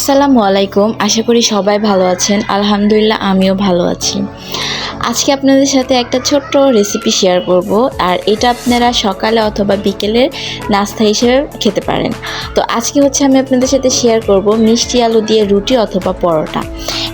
আসসালামু আলাইকুম। আশা করি সবাই ভালো আছেন। আলহামদুলিল্লাহ আমিও ভালো আছি। আজকে আপনাদের সাথে একটা ছোট্ট রেসিপি শেয়ার করব, আর এটা আপনারা সকালে অথবা বিকেলের নাস্তা হিসেবে খেতে পারেন। তো আজকে হচ্ছে আমি আপনাদের সাথে শেয়ার করব মিষ্টি আলু দিয়ে রুটি অথবা পরোটা।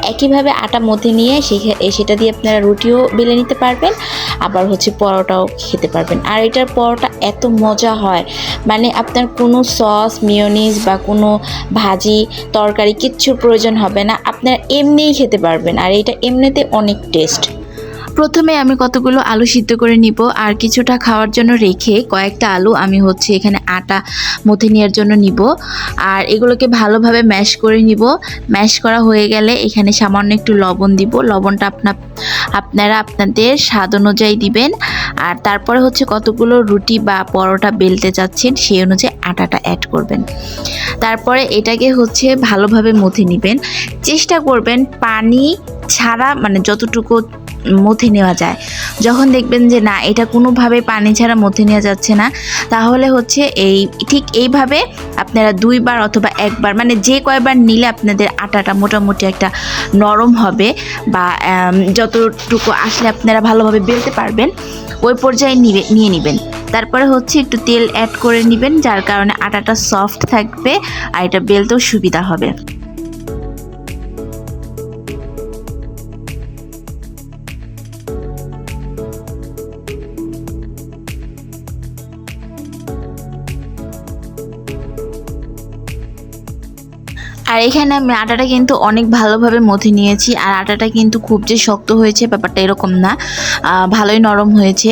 একইভাবে আটা মধ্যে নিয়ে সেখা- এ সেটা দিয়ে আপনারা রুটিও বেলে নিতে পারবেন, আবার হচ্ছে পরোটাও খেতে পারবেন। আর এটার পরোটা এত মজা হয় মানে আপনার কোনো সস মিওনিজ বা কোনো ভাজি, তরকারি কিচ্ছুর প্রয়োজন হবে না, আপনারা এমনিই খেতে পারবেন, আর এটা এমনিতে অনেক টেস্ট প্রথমে আমি কতগুলো আলু সিদ্ধ করে নিব আর কিছুটা খাওয়ার জন্য রেখে কয়েকটা আলু আমি হচ্ছে এখানে আটা মথে নেওয়ার জন্য নিব। আর এগুলোকে ভালোভাবে ম্যাশ করে নিব। ম্যাশ করা হয়ে গেলে এখানে সামান্য একটু লবণ দিব। লবণটা আপনা আপনারা আপনাদের স্বাদ অনুযায়ী দিবেন। আর তারপরে হচ্ছে কতগুলো রুটি বা পরোটা বেলতে চাচ্ছেন সেই অনুযায়ী আটাটা অ্যাড করবেন। তারপরে এটাকে হচ্ছে ভালোভাবে মথে নেবেন। চেষ্টা করবেন পানি ছাড়া মানে যতটুকু মথে নেওয়া যায়। যখন দেখবেন যে, না, এটা কোনোভাবে পানি ছাড়া মথে নেওয়া যাচ্ছে না, তাহলে হচ্ছে এই, ঠিক এইভাবে আপনারা দুইবার অথবা একবার মানে যে কয়বার নিলে আপনাদের আটাটা মোটামুটি একটা নরম হবে বা যতটুকু আসলে আপনারা ভালোভাবে বেলতে পারবেন, ওই পর্যায়ে নিবে, নিয়ে নেবেন। তারপরে হচ্ছে একটু তেল অ্যাড করে নেবেন, যার কারণে আটাটা সফট থাকবে আর এটা বেলতেও সুবিধা হবে। আর এখানে আমি আটাটা কিন্তু অনেক ভালোভাবে মথে নিয়েছি, আর আটাটা কিন্তু খুব যে শক্ত হয়েছে ব্যাপারটা এরকম না ভালোই নরম হয়েছে।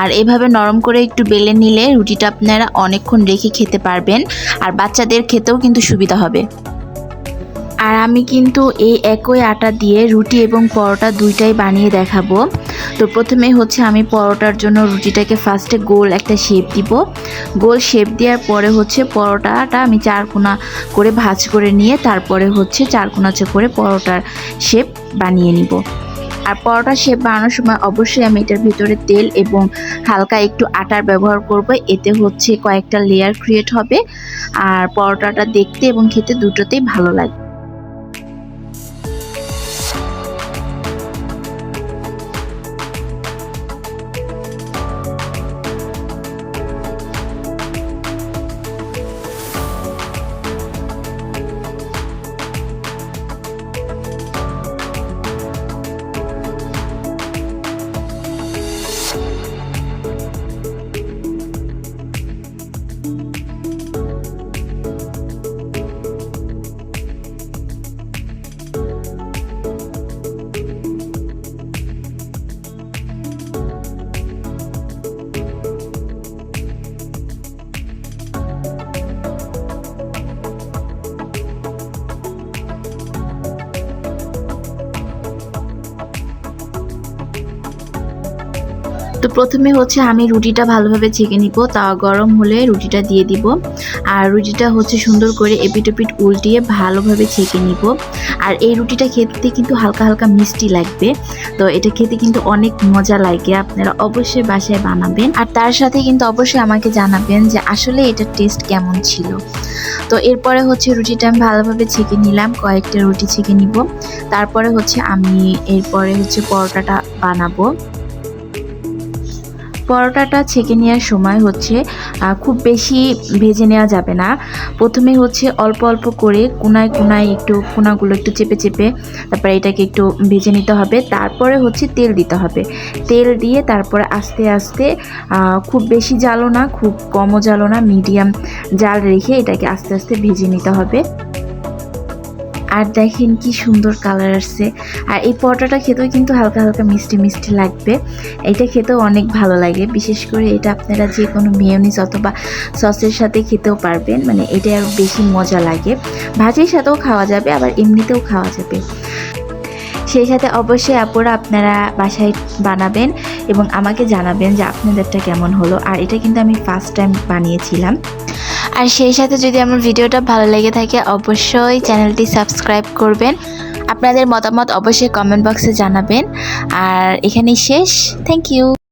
আর এভাবে নরম করে একটু বেলে নিলে রুটিটা আপনারা অনেকক্ষণ রেখে খেতে পারবেন, আর বাচ্চাদের খেতেও কিন্তু সুবিধা হবে। আর আমি কিন্তু এই একই আটা দিয়ে রুটি এবং পরোটা দুইটাই বানিয়ে দেখাবো। তো প্রথমে হচ্ছে আমি পরোটার জন্য রুটিটাকে ফার্স্টে গোল একটা শেপ দিব। গোল শেপ দেওয়ার পরে হচ্ছে পরোটাটা আমি চারকোনা করে ভাজ করে নিয়ে তারপরে হচ্ছে চারকোনাচে করে পরোটার শেপ বানিয়ে নিব। আর পরোটা শেপ বানানোর সময় অবশ্যই আমি এটার ভিতরে তেল এবং হালকা একটু আটার ব্যবহার করব। এতে হচ্ছে কয়েকটা লেয়ার ক্রিয়েট হবে। আর পরোটাটা দেখতে এবং খেতে দুটোতেই ভালো লাগে। তো প্রথমে হচ্ছে আমি রুটিটা ভালোভাবে ছেঁকে নিব, তা গরম হলে রুটিটা দিয়ে দিব। আর রুটিটা হচ্ছে সুন্দর করে এপিটোপিট উল্টিয়ে ভালোভাবে ছেঁকে নিব। আর এই রুটিটা খেতে কিন্তু হালকা হালকা মিষ্টি লাগবে, তো এটা খেতে কিন্তু অনেক মজা লাগে, আপনারা অবশ্যই বাসায় বানাবেন। আর তার সাথে কিন্তু অবশ্যই আমাকে জানাবেন যে আসলে এটার টেস্ট কেমন ছিল। তো এরপরে হচ্ছে রুটিটা আমি ভালোভাবে ছেঁকে নিলাম, কয়েকটা রুটি ছেঁকে নিব। তারপরে হচ্ছে আমি এরপরে হচ্ছে পরোটাটা বানাবো। পরোটাটা ছেঁকে নেওয়ার সময় হচ্ছে খুব বেশি ভেজে নেওয়া যাবে না। প্রথমে হচ্ছে অল্প অল্প করে কোনায় কোনায় একটু কোনাগুলো একটু চেপে চেপে তারপরে এটাকে একটু ভেজে নিতে হবে। তারপরে হচ্ছে তেল দিতে হবে। তেল দিয়ে তারপরে আস্তে আস্তে খুব বেশি জালো না, খুব কমও জালো না, মিডিয়াম জাল রেখে এটাকে আস্তে আস্তে ভেজে নিতে হবে। আর দেখেন কি সুন্দর কালার আসছে। আর এই পরোটাটা খেতেও কিন্তু হালকা হালকা মিষ্টি মিষ্টি লাগবে। এটা খেতেও অনেক ভালো লাগে। বিশেষ করে এটা আপনারা যে কোনো মেয়নিজ অথবা সসের সাথে খেতেও পারবেন। মানে এটা আরও বেশি মজা লাগে। ভাজির সাথেও খাওয়া যাবে, আবার এমনিতেও খাওয়া যাবে। সেই সাথে অবশ্যই আপুরা আপনারা বাসায় বানাবেন এবং আমাকে জানাবেন যে আপনাদেরটা কেমন হলো। আর এটা কিন্তু আমি ফার্স্ট টাইম বানিয়েছিলাম। আর সেই সাথে যদি আমার ভিডিওটা ভালো লেগে থাকে, অবশ্যই চ্যানেলটি সাবস্ক্রাইব করবেন। আপনাদের মতামত অবশ্যই কমেন্ট বক্সে জানাবেন। আর এখানেই শেষ। Thank you